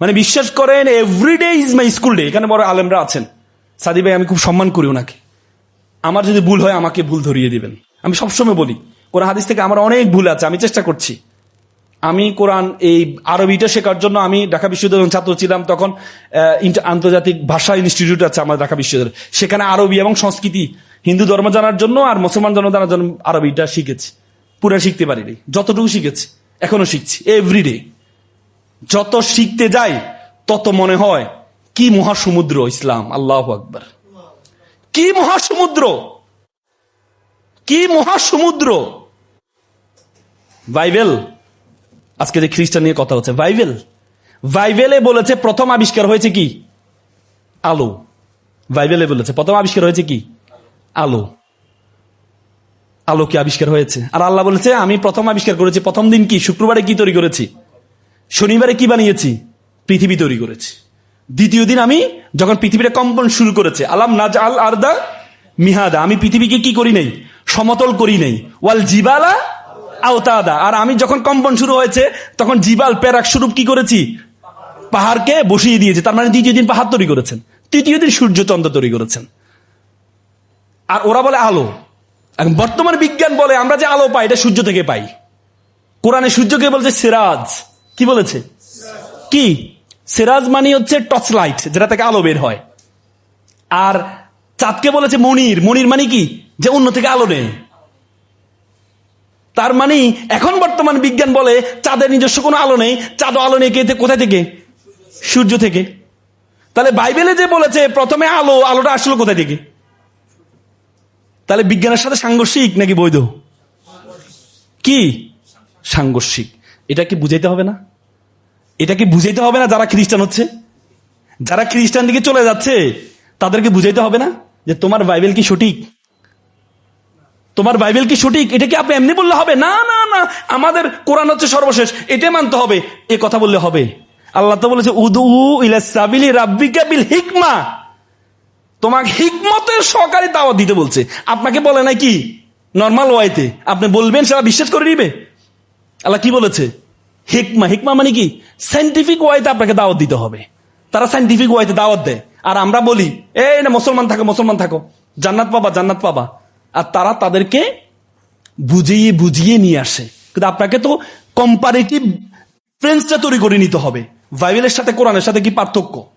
মানে বিশ্বাস করেন everyday is my school day এখানে বড় আলেমরা আছেন। সাদি ভাই, আমি খুব সম্মান করি ওনাকে। আমার যদি ভুল হয়, আমাকে ভুল ধরিয়ে দিবেন। আমি সবসময় বলি, কোরআন হাদিস থেকে আমার অনেক ভুল আছে, আমি চেষ্টা করছি। আমি কোরআন, এই আরবিটা শেখার জন্য আমি ঢাকা বিশ্ববিদ্যালয় ছাত্র ছিলাম তখন আন্তর্জাতিক ভাষা ইনস্টিটিউট আছে আমার ঢাকা বিশ্ববিদ্যালয় সেখানে আরবি এবং সংস্কৃতি, হিন্দু ধর্ম জানার জন্য আর মুসলমান ধর্ম জানার জন্য আরবিটা শিখেছি। পুরো শিখতে পারিনি, যতটুকু শিখেছি, এখনও শিখছি এভরিডে যত শিখতে যাই, তত মনে হয়, কি মহাসমুদ্র ইসলাম, আল্লাহ আকবর। কি মহাসমুদ্র? কি মহাসমুদ্র? বাইবেল। আজকে যে খ্রিস্টান নিয়ে কথা হচ্ছে, বাইবেল। বাইবেলে বলেছে, প্রথম আবিষ্কার হয়েছে কি? আলো। বাইবেলে বলেছে, প্রথম আবিষ্কার হয়েছে কি? আলো। আলো কি আবিষ্কার হয়েছে? আর আল্লাহ বলেছে, আমি প্রথম আবিষ্কার করেছি, প্রথম দিন কি? শুক্রবারে কি তৈরি করেছি? শনিবারে কি বানিয়েছি? পৃথিবী তৈরি করেছি। দ্বিতীয় দিন আমি যখন পৃথিবীটা কম্পন শুরু করেছে, আলাম নাজ আল আরদা মিহাদা, আমি পৃথিবীকে কি করি নাই? সমতল করি নাই। ওয়াল জিবালা আওতাদা। আর আমি যখন কম্পন শুরু হয়েছে, তখন জিবাল প্যারাক স্বরূপ কি করেছি? পাহাড়কে বসিয়ে দিয়েছে। তার মানে দ্বিতীয় দিন পাহাড় তৈরি করেছেন। তৃতীয় দিন সূর্য চন্দ্র তৈরি করেছেন। আর ওরা বলে আলো। এখন বর্তমান বিজ্ঞান বলে আমরা যে আলো পাই, এটা সূর্য থেকে পাই। কোরআনে সূর্যকে বলছে সিরাজ। কি বলেছে? কি? সিরাজ মানে হচ্ছে টর্চ লাইট যেটা থেকে আলো বের হয়। আর চাঁদকে বলেছে মনির। মনির মানে কি? যে অন্য থেকে আলো নেই তার মানে এখন বর্তমান বিজ্ঞান বলে চাঁদের নিজস্ব কোনো আলো নেই। চাঁদ আলো নেই কে কোথায় থেকে? সূর্য থেকে। তাহলে বাইবেলে যে বলেছে, প্রথমে আলো, আলোটা আসলো কোথায় থেকে? তাহলে বিজ্ঞানের সাথে সাংঘর্ষিক নাকি বৈধ? কি? সাংঘর্ষিক। এটা কি বুঝাইতে হবে না? এটা কি বুঝাইতে হবে না যারা খ্রিস্টান হচ্ছে? যারা খ্রিস্টান দিকে চলে যাচ্ছে, তাদেরকে বুঝাইতে হবে না যে তোমার বাইবেল কি সঠিক? তোমার বাইবেল কি সঠিক? এটা কি আপনি এমনি বললে হবে? না না না। আমাদের কোরআন হচ্ছে সর্বশেষ। এটা মানতে হবে। এ কথা বললে হবে। আল্লাহ তো বলেছে উদু হিকমা। তোমাকে হিকমতের সহকারে দাওয়াত দিতে বলছে। আপনাকে বলে না কি? নর্মাল ওয়াইতে। আপনি বলবেন, সেটা বিশ্বাস করে নিবে? আল্লাহ কি বলেছে? হিকমা হিকমা মানে কি? সাইন্টিফিক ওয়াইতে আপনাকে দাওয়াত দিতে হবে। তারা সাইন্টিফিক ওয়াইতে দাওয়াত দেয়। আর আমরা বলি এই না, মুসলমান থাকো মুসলমান থাকো। জান্নাত পাবা জান্নাত পাবা। আর তারা তাদেরকে বুঝিয়ে বুঝিয়ে নিয়ে আসে। কিন্তু আপনাকে তো কম্পারেটিভ ফ্রেন্সটা তৈরি করে নিতে হবে। বাইবেলের সাথে কোরআনের সাথে কি পার্থক্য?